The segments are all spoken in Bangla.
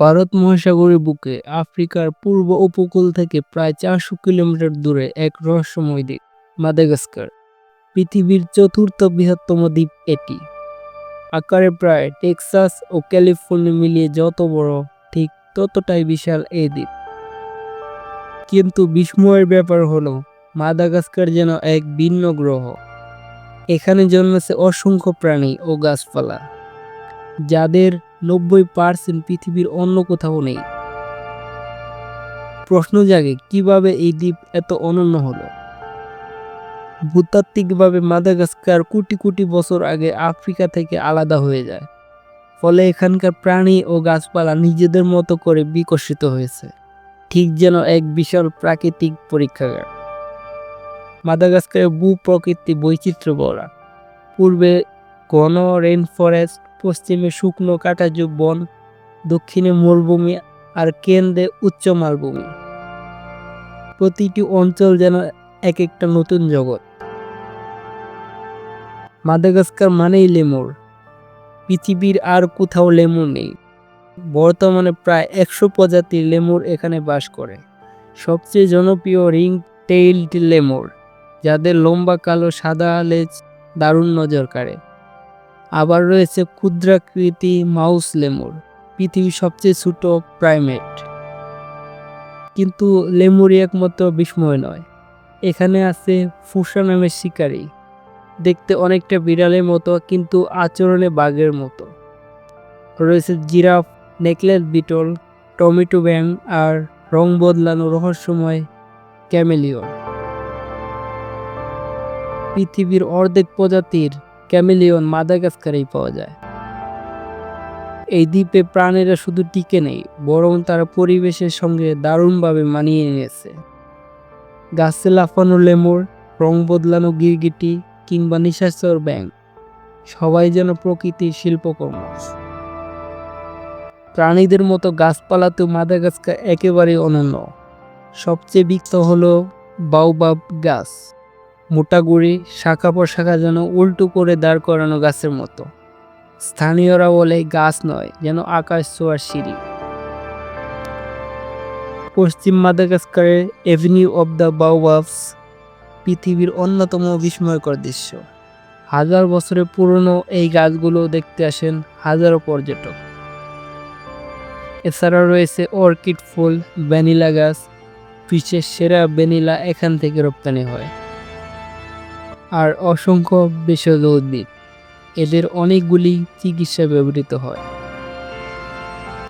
ভারত মহাসাগরের বুকে আফ্রিকার পূর্ব উপকূল থেকে প্রায় চারশো কিলোমিটার দূরে এক রহস্যময় দ্বীপ, মাদাগাস্কার। পৃথিবীর চতুর্থ বৃহত্তম দ্বীপ এটি। আকারে প্রায় টেক্সাস ও ক্যালিফোর্নিয়া মিলিয়ে যত বড়, ঠিক ততটাই বিশাল এই দ্বীপ। কিন্তু বিস্ময়ের ব্যাপার হলো, মাদাগাস্কার যেন এক ভিন্ন গ্রহ। এখানে জন্মেছে অসংখ্য প্রাণী ও গাছপালা, যাদের নব্বই পার্সেন্ট পৃথিবীর অন্য কোথাও নেই। প্রশ্ন জাগে, কীভাবে এই দ্বীপ এত অনন্য হলো? ভূতাত্ত্বিকভাবে মাদাগাস্কার কোটি কোটি বছর আগে আফ্রিকা থেকে আলাদা হয়ে যায়। ফলে এখানকার প্রাণী ও গাছপালা নিজেদের মতো করে বিকশিত হয়েছে। ঠিক যেন এক বিশাল প্রাকৃতিক পরীক্ষাগার। মাদাগাস্কারের ভূ প্রকৃতি বৈচিত্র্য ভরা পূর্বে ঘন রেন ফরেস্ট পশ্চিমে শুকনো কাটাজু বন, দক্ষিণে মরুভূমি আর কেন্দ্রে উচ্চ মালভূমি। প্রতিটি অঞ্চল যেন এক একটা নতুন জগৎ। মাদাগাস্কার মানেই লেমুর। পৃথিবীর আর কোথাও লেমুর নেই। বর্তমানে প্রায় একশো প্রজাতির লেমুর এখানে বাস করে। সবচেয়ে জনপ্রিয় রিং টেইলড লেমুর, যাদের লম্বা, কালো, সাদা, লেজ, দারুণ নজর কাড়ে। আবার রয়েছে ক্ষুদ্রাকৃতি মাউস লেমুর, পৃথিবীর সবচেয়ে ছোট প্রাইমেট। কিন্তু লেমুরই একমাত্র বিস্ময় নয়। এখানে আছে ফুসা নামের শিকারী। দেখতে অনেকটা বিড়ালের মতো, কিন্তু আচরণে বাঘের মতো। রয়েছে জিরাফ, নেকলেস বিটল, টমেটো ব্যাং আর রং বদলানো রহস্যময় ক্যামেলিয়ন। পৃথিবীর অর্ধেক প্রজাতির ক্যামেলিয়ন মাদাগাস্কারেই পাওয়া যায়। এই দ্বীপে প্রাণীরা শুধু টিকে নেই, বরং তারা পরিবেশের সঙ্গে দারুণভাবে মানিয়ে নিয়েছে। গাছে লাফানো লেমুর, রং বদলানো গিরগিটি কিংবা নিশাচর ব্যাং সবাই যেন প্রকৃতির শিল্পকর্ম। প্রাণীদের মতো গাছপালাতেও মাদাগাস্কার একেবারেই অনন্য। সবচেয়ে বিখ্যাত হলো বাউবাব গাছ। মোটা গুড়ি, শাখা প্রশাখা যেন উল্টো করে দাঁড় করানো গাছের মতো। স্থানীয়রা বলে, গাছ নয়, যেন আকাশ ছোঁয়ার সিঁড়ি। পশ্চিম মাদাগাস্কারের এভিনিউ অব দ্য বাউবাবস পৃথিবীর অন্যতম বিস্ময়কর দৃশ্য। হাজার বছরের পুরনো এই গাছগুলো দেখতে আসেন হাজারো পর্যটক। এছাড়া রয়েছে অর্কিড ফুল, ভ্যানিলা গাছ, বিশ্বের সেরা ভ্যানিলা এখান থেকে রপ্তানি হয়। আর অসংখ্য ভেষজ উদ্ভিদ এদের অনেকগুলি চিকিৎসায় ব্যবহৃত হয়।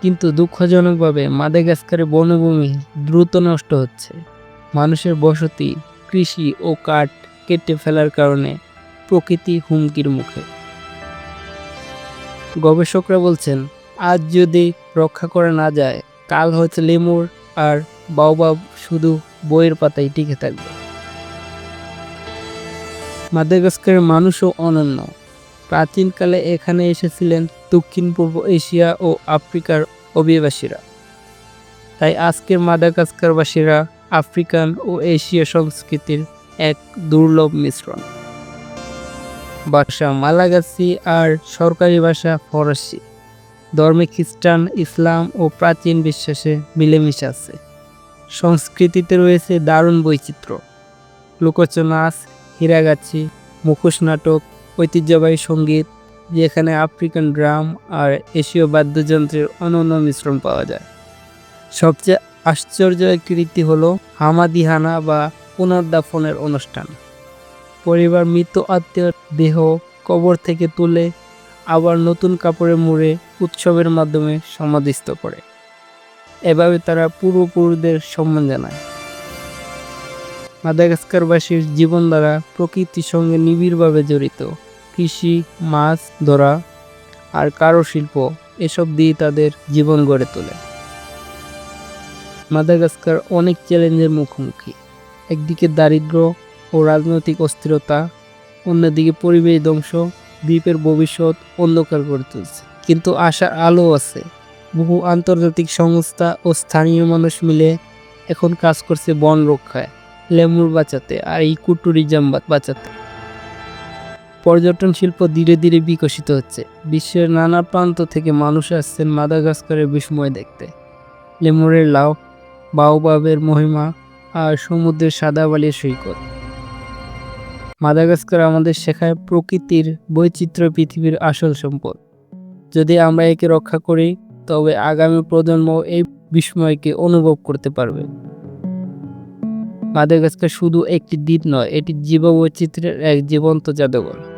কিন্তু দুঃখজনকভাবে মাদাগাস্কারের বনভূমি দ্রুত নষ্ট হচ্ছে। মানুষের বসতি, কৃষি ও কাঠ কেটে ফেলার কারণে প্রকৃতি হুমকির মুখে। গবেষকরা বলছেন, আজ যদি রক্ষা করা না যায়, কাল হয়তো লেমুর আর বাউবাব শুধু বইয়ের পাতায় টিকে থাকবে। মাদাগাস্কারের মানুষও অনন্য। প্রাচীনকালে এখানে এসেছিলেন দক্ষিণ, পূর্ব এশিয়া ও আফ্রিকার অভিবাসীরা। তাই আজকের মাদাগাস্কারবাসীরা আফ্রিকান ও এশীয় সংস্কৃতির এক দুর্লভ মিশ্রণ। ভাষা মালাগাসি আর সরকারি ভাষা ফরাসি। ধর্মে খ্রিস্টান, ইসলাম ও প্রাচীন বিশ্বাসে মিলেমিশে আছে। সংস্কৃতিতে রয়েছে দারুণ বৈচিত্র্য। লোকচ নাচ হীরাগাছি, মুখোশ নাটক, ঐতিহ্যবাহী সংগীত, যেখানে আফ্রিকান ড্রাম আর এশীয় বাদ্যযন্ত্রের অনন্য মিশ্রণ পাওয়া যায়। সবচেয়ে আশ্চর্য একটি রীতি হলো হামাদিহানা বা পুনর্দাফনের অনুষ্ঠান। পরিবার মৃত আত্মীয় দেহ কবর থেকে তুলে আবার নতুন কাপড়ে মুড়ে উৎসবের মাধ্যমে সমাধিস্থ করে। এভাবে তারা পূর্বপুরুষদের সম্মান জানায়। মাদাগাস্কারবাসীর জীবনধারা প্রকৃতির সঙ্গে নিবিড়ভাবে জড়িত। কৃষি, মাছ, ধরা আর কারুশিল্প এসব দিয়ে তাদের জীবন গড়ে তোলে। মাদাগাস্কার অনেক চ্যালেঞ্জের মুখোমুখি। একদিকে দারিদ্র ও রাজনৈতিক অস্থিরতা, অন্যদিকে পরিবেশ ধ্বংস, দ্বীপের ভবিষ্যৎ অন্ধকার করে তুলছে। কিন্তু আশার আলো আছে। বহু আন্তর্জাতিক সংস্থা ও স্থানীয় মানুষ মিলে এখন কাজ করছে বন রক্ষায়। লেমুর বাঁচাতে আর ইকো ট্যুরিজম বাঁচাতে। পর্যটন শিল্প ধীরে ধীরে বিকশিত হচ্ছে। বিশ্বের নানা প্রান্ত থেকে মানুষ আসছেন মাদাগাস্কারের বিস্ময় দেখতে। লেমুরের লাউ বাউবাবের মহিমা আর সমুদ্রের সাদা বালির সৈকত। মাদাগাস্কার আমাদের শেখায় প্রকৃতির বৈচিত্র্য পৃথিবীর আসল সম্পদ। যদি আমরা একে রক্ষা করি, তবে আগামী প্রজন্ম এই বিস্ময়কে অনুভব করতে পারবে। মাদাগাস্কার শুধু একটি দ্বীপ নয় এটি জীববৈচিত্র্যের এক জীবন্ত জাদুঘর।